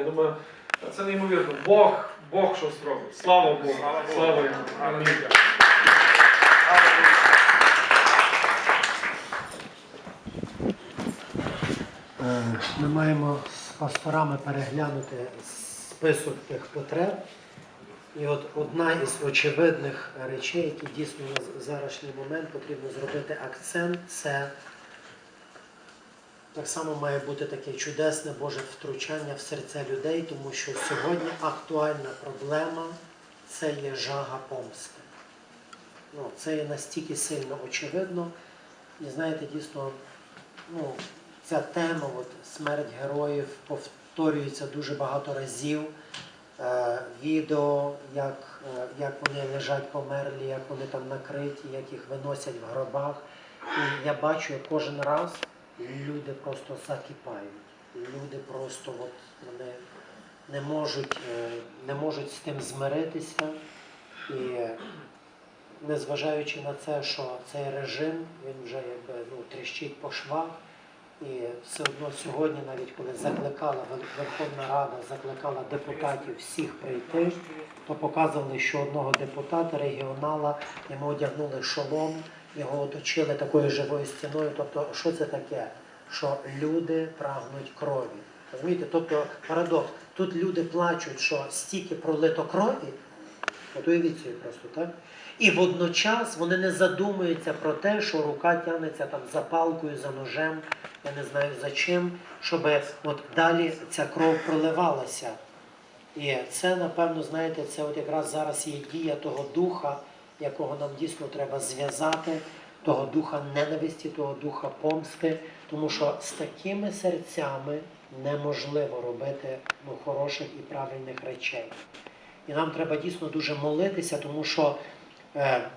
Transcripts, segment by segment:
Я думаю, це неймовірно. Бог, Бог щось робить. Слава Богу. Слава йому. Амінь. Е, Ми маємо з пасторами переглянути список тих потреб. І от одна із очевидних речей, які дійсно на зараз момент потрібно зробити акцент, це так само має бути таке чудесне Боже втручання в серця людей, тому що сьогодні актуальна проблема це є жага помсти. Ну, це є настільки сильно очевидно. І знаєте, дійсно, ну, ця тема, от, смерть героїв, повторюється дуже багато разів. Е, відео, як, е, як вони лежать померлі, як вони там накриті, як їх виносять в гробах. І я бачу, кожен раз люди просто закипають. Люди просто от, вони не можуть, е, не можуть з тим змиритися. І незважаючи на це, що цей режим він вже якби ну, тріщить по швах. І все одно сьогодні, навіть коли закликала Верховна Рада, закликала депутатів всіх прийти, то показували, що одного депутата, регіонала, йому одягнули шолом, його оточили такою живою стіною. Тобто, що це таке? Що люди прагнуть крові. Розумієте? Тобто парадокс. Тут люди плачуть, що стільки пролито крові, От уявіть собі просто, так? І водночас вони не задумуються про те, що рука тягнеться там за палкою, за ножем, я не знаю за чим, щоб от далі ця кров проливалася. І це, напевно, знаєте, це от якраз зараз є дія того духа, якого нам дійсно треба зв'язати, того духа ненависті, того духа помсти, тому що з такими серцями неможливо робити ну, хороших і правильних речей. І нам треба дійсно дуже молитися, тому що е,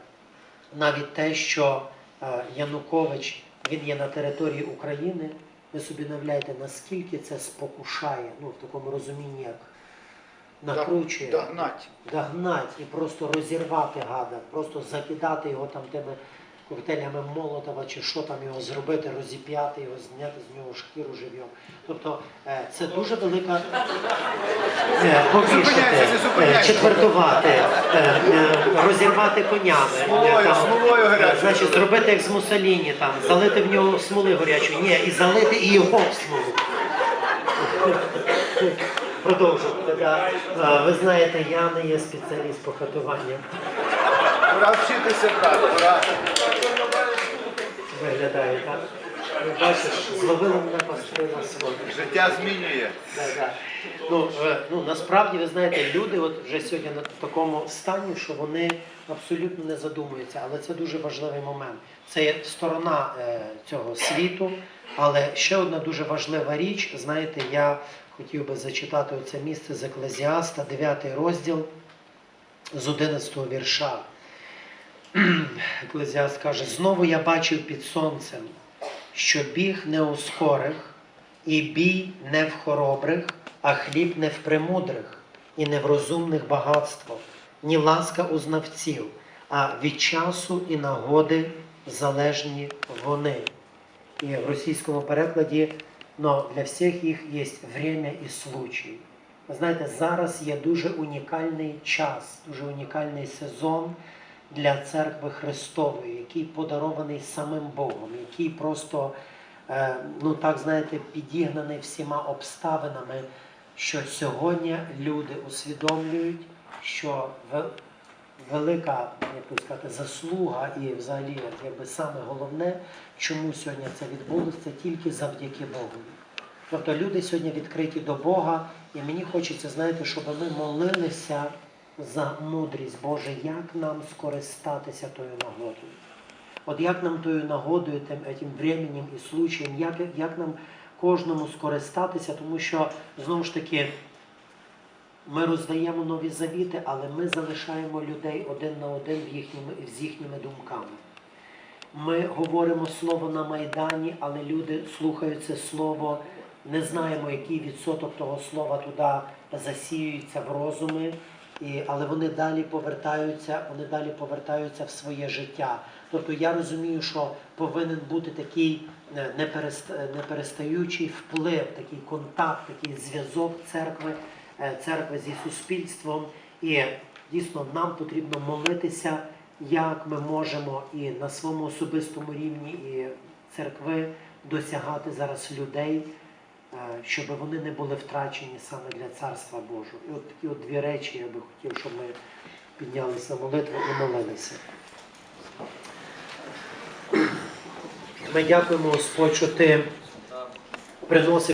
навіть те, що е, Янукович він є на території України, ви собі уявляєте, наскільки це спокушає, ну в такому розумінні, як накручує, Догнать. догнать і просто розірвати гада, просто закидати його там тими коктейлями Молотова чи що там його зробити, розіп'яти його, зняти з нього шкіру живьом. Тобто е, це дуже велика е, повішати, е, четвертувати, розірвати конями. Смолою, там, смолою гарячою. Значить, зробити як з Муссоліні, там, залити в нього смоли гарячої. Ні, і залити і його в смолу. Продовжувати. Да. А, Ви знаєте, я не є спеціаліст по катуванням. Пора вчитися, брат, пора. Виглядає, так? Ну, бачиш, зловили мене пастри на своє. Життя змінює. Да, да. Ну, е, ну, насправді, ви знаєте, люди от вже сьогодні на такому стані, що вони абсолютно не задумуються, але це дуже важливий момент. Це є сторона е, цього світу, але ще одна дуже важлива річ, знаєте, я хотів би зачитати оце місце з Еклезіаста, 9 розділ з 11 вірша. Еклезіаст каже, знову я бачив під сонцем, що біг не у скорих, і бій не в хоробрих, а хліб не в премудрих, і не в розумних багатство, ні ласка у знавців, а від часу і нагоди залежні вони. І в російському перекладі но для всіх їх є время і случай. Ви знаєте, зараз є дуже унікальний час, дуже унікальний сезон для церкви Христової, який подарований самим Богом, який просто, е, ну так знаєте, підігнаний всіма обставинами, що сьогодні люди усвідомлюють, що велика як сказати, заслуга і взагалі якби саме головне, чому сьогодні це відбулося, це тільки завдяки Богу. Тобто люди сьогодні відкриті до Бога, і мені хочеться, знаєте, щоб ми молилися за мудрість Боже, як нам скористатися тою нагодою. От як нам тою нагодою, тим, тим временем і случаєм, як, як нам кожному скористатися, тому що знову ж таки ми роздаємо нові завіти, але ми залишаємо людей один на один в їхніми, з їхніми думками. Ми говоримо слово на Майдані, але люди слухають це слово, не знаємо, який відсоток того слова туди засіюється в розуми, і, але вони далі повертаються, вони далі повертаються в своє життя. Тобто я розумію, що повинен бути такий е, неперестаючий вплив, такий контакт, такий зв'язок церкви, е, церкви зі суспільством. І дійсно нам потрібно молитися, як ми можемо і на своєму особистому рівні, і церкви досягати зараз людей, е, щоб вони не були втрачені саме для Царства Божого. І от такі от дві речі я би хотів, щоб ми піднялися на молитву і молилися. Ми дякуємо, Господь, що ти приносиш.